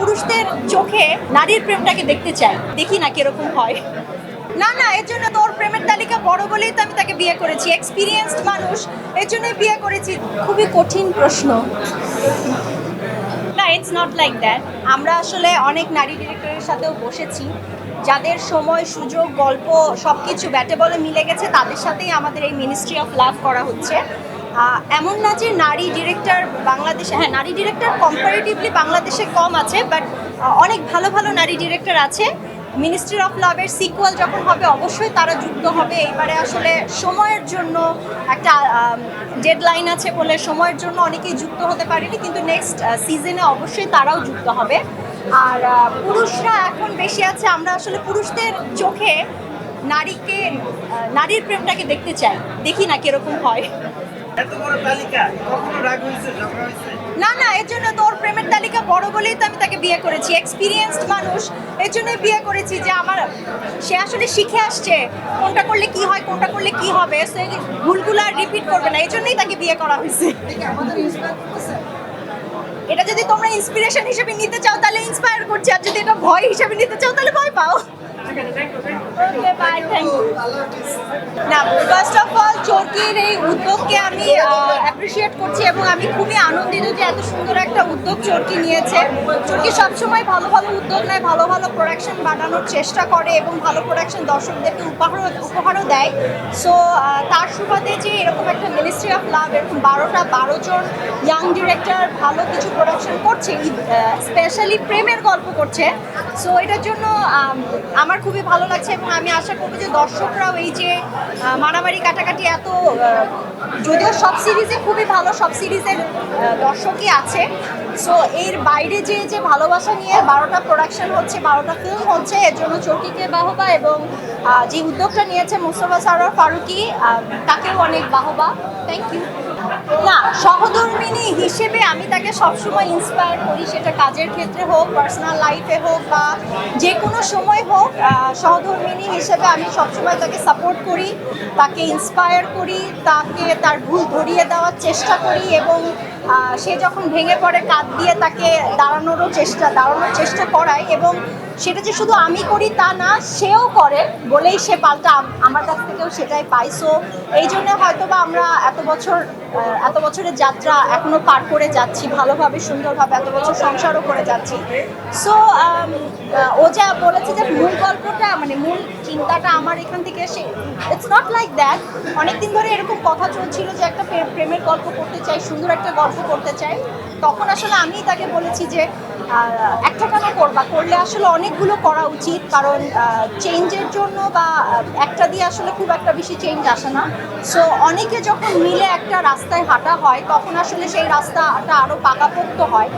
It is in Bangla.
পুরুষদের চোখে নারীর প্রেমটাকে দেখতে চাই। দেখি না কীরকম হয়। না না এর জন্য তোর প্রেমের তালিকা বড় বলেই তো আমি তাকে বিয়ে করেছি। এক্সপিরিয়েন্সড মানুষ এর জন্যই বিয়ে করেছি। খুবই কঠিন প্রশ্ন। না ইটস নট লাইক দ্যাট আমরা আসলে অনেক নারী ডিরেক্টরের সাথেও বসেছি। যাদের সময় সুযোগ গল্প সব কিছু ব্যাটে বলে মিলে গেছে তাদের সাথেই আমাদের এই মিনিস্ট্রি অফ লাভ করা হচ্ছে। এমন না যে নারী ডিরেক্টর বাংলাদেশে হ্যাঁ নারী ডিরেক্টর কম্পারেটিভলি বাংলাদেশে কম আছে বাট অনেক ভালো ভালো নারী ডিরেক্টর আছে। মিনিস্ট্রি অফ লাভের সিকুয়াল যখন হবে, অবশ্যই তারা যুক্ত হবে। এবারে আসলে সময়ের জন্য একটা ডেডলাইন আছে বলে সময়ের জন্য অনেকেই যুক্ত হতে পারেনি, কিন্তু নেক্সট সিজনে অবশ্যই তারাও যুক্ত হবে। আর পুরুষরা এখন বেশি আছে। আমরা আসলে পুরুষদের চোখে নারীকে নারীর প্রেমটাকে দেখতে চাই। দেখি না কীরকম হয়। না না এর জন্য তোর প্রেমের তালিকা বড় বলেই তো আমি তাকে বিয়ে করেছি। এক্সপিরিয়েন্সড মানুষ এর জন্যই বিয়ে করেছি যে আমার সে আসলে শিখে আসছে কোনটা করলে কি হয় কোনটা করলে কি হবে সে ভুলগুলো আর রিপিট করবে না এই জন্যই তাকে বিয়ে করা হয়েছে। এটা যদি তোমরা ইন্সপিরেশন হিসেবে নিতে চাও তাহলে ইন্সপায়ার করছি আর যদি এটা ভয় হিসেবে নিতে চাও তাহলে ভয় পাও। বাই থ্যাংক ইউ না ফার্স্ট অফ অল চরকির এই উদ্যোগকে আমি অ্যাপ্রিসিয়েট করছি এবং আমি খুবই আনন্দিত যে এত সুন্দর একটা উদ্যোগ চরকি নিয়েছে। চরকি সবসময় ভালো ভালো উদ্যোগ নেয়, ভালো ভালো প্রোডাকশন বানানোর চেষ্টা করে এবং ভালো প্রোডাকশন দর্শকদেরকে উপহারও উপহারও দেয়। সো তার সুবাদে যে এরকম একটা মিনিস্ট্রি অফ লাভ এরকম বারোটা, বারো জন ইয়াং ডিরেক্টর ভালো কিছু প্রোডাকশন করছে স্পেশালি প্রেমের গল্প করছে। সো এটার জন্য আমার খুবই ভালো লাগছে এবং আমি আশা করব যে দর্শকরাও এই যে মারামারি কাটাকাটি এত যদিও সব সিরিজে খুবই ভালো সব সিরিজের দর্শকই আছে। সো এর বাইরে যে যে ভালোবাসা নিয়ে বারোটা প্রোডাকশন হচ্ছে, বারোটা ফিল্ম হচ্ছে, এর জন্য চরকিকে বাহবা এবং যে উদ্যোগটা নিয়েছে মুস্তফা সারোয়ার ফারুকি তাকেও অনেক বাহবা। থ্যাংক ইউ না, সহধর্মিনী হিসেবে আমি তাকে সবসময় ইন্সপায়ার করি, সেটা কাজের ক্ষেত্রে হোক পার্সোনাল লাইফে হোক বা যে কোনো সময় হোক সহধর্মিনী হিসেবে আমি সবসময় তাকে সাপোর্ট করি, তাকে ইন্সপায়ার করি, তাকে তার ভুল ধরিয়ে দেওয়ার চেষ্টা করি এবং সে যখন ভেঙে পড়ে কাঁধ দিয়ে তাকে দাঁড়ানোরও চেষ্টা, দাঁড়ানোর চেষ্টা করায় এবং সেটা যে শুধু আমি করি তা না, সেও করে বলেই সে পাল্টা আমার কাছ থেকেও সেটাই পাইসো এই জন্য হয়তো বা আমরা এত বছর এত বছরের যাত্রা এখনও পার করে যাচ্ছি, ভালোভাবে, সুন্দরভাবে এত বছর সংসারও করে যাচ্ছি। সো ও যা বলেছে যে মূল গল্পটা মানে মূল চিন্তাটা আমার এখান থেকে এসে ইটস নট লাইক দ্যাট অনেকদিন ধরে এরকম কথা চলছিল যে একটা প্রেমের গল্প করতে চাই, সুন্দর একটা গল্প করতে চাই। তখন আসলে আমি তাকে বলেছি যে একটা কেন করবা? করলে আসলে অনেকগুলো করা উচিত, কারণ চেঞ্জের জন্য বা একটা দিয়ে আসলে খুব একটা বেশি চেঞ্জ আসে না। সো অনেকে যখন মিলে একটা রাস্তায় হাঁটা হয় তখন আসলে সেই রাস্তাটা আরও পাকাপোক্ত হয়।